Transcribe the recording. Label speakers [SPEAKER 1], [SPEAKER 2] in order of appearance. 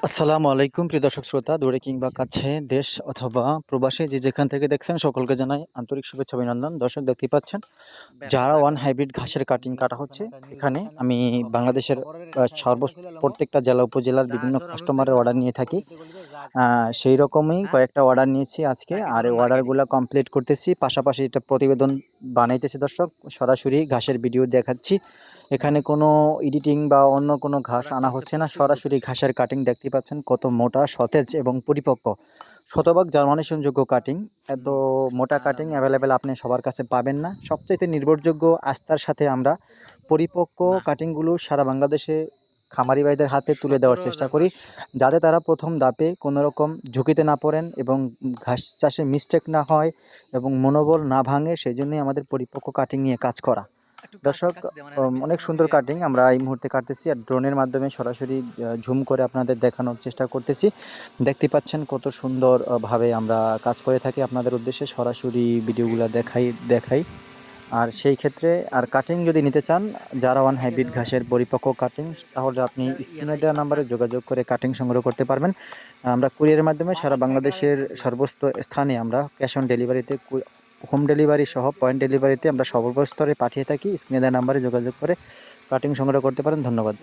[SPEAKER 1] আসসালামু আলাইকুম। প্রিয় দর্শক শ্রোতা। দূরে কিংবা কাছে দেশ অথবা প্রবাসী যে যেখান থেকে দেখছেন সকলকে জানাই আন্তরিক শুভেচ্ছা অভিনন্দন। দর্শক দেখতে পাচ্ছেন যারা ওয়ান হাইব্রিড ঘাসের কাটিং কাটা হচ্ছে এখানে আমি বাংলাদেশের সর্ব প্রত্যেকটা জেলা উপজেলার বিভিন্ন কাস্টমারের অর্ডার নিয়ে থাকি। সেই রকমই কয়েকটা অর্ডার নিয়েছি আজকে আর এই অর্ডারগুলো কমপ্লিট করতেছি। পাশাপাশি এটা প্রতিবেদন বানাইতেছি দর্শক সরাসরি ঘাসের ভিডিও দেখাচ্ছি। এখানে কোনো এডিটিং বা অন্য কোনো ঘাস আনা হচ্ছে না। সরাসরি ঘাসের কাটিং দেখতে পাচ্ছেন কত মোটা সতেজ এবং পরিপক্ক। শতভাগ জার্মানেশনযোগ্য কাটিং এত মোটা কাটিং অ্যাভেলেবেল আপনি সবার কাছে পাবেন না। সবচাইতে নির্ভরযোগ্য আস্থার সাথে আমরা পরিপক্ক কাটিংগুলো সারা বাংলাদেশে খামারি ভাইদের হাতে তুলে দেওয়ার চেষ্টা করি। যাতে তারা প্রথম দাপে কোনো রকম ঝুঁকিতে না পড়েন এবং ঘাস চাষে মিস্টেক না হয় এবং মনোবল না ভাঙে সেই জন্যই আমাদের পরিপক্ক কাটিং নিয়ে কাজ করা। দর্শক অনেক সুন্দর কাটিং আমরা এই মুহূর্তে কাটতেছি আর ড্রোনের মাধ্যমে সরাসরি ঝুম করে আপনাদের দেখানোর চেষ্টা করতেছি। দেখতে পাচ্ছেন কত সুন্দর আহ, ভাবে আমরা কাজ করে থাকি। আপনাদের উদ্দেশ্যে সরাসরি ভিডিওগুলো দেখাই দেখাই। আর সেই ক্ষেত্রে আর কাটিং যদি নিতে চান যারা ওয়ান হাইব্রিড ঘাসের পরিপক্ক কাটিং তাহলে আপনি স্ক্রিনে দেওয়া নাম্বারে যোগাযোগ করে কাটিং সংগ্রহ করতে পারবেন। আমরা কুরিয়ারের মাধ্যমে সারা বাংলাদেশের সর্বস্ত স্থানে আমরা ক্যাশ অন ডেলিভারিতে হোম ডেলিভারি সহ পয়েন্ট ডেলিভারিতে আমরা সর্বস্তরে পাঠিয়ে থাকি। স্ক্রিনে দেওয়া নাম্বারে যোগাযোগ করে কাটিং সংগ্রহ করতে পারেন। ধন্যবাদ।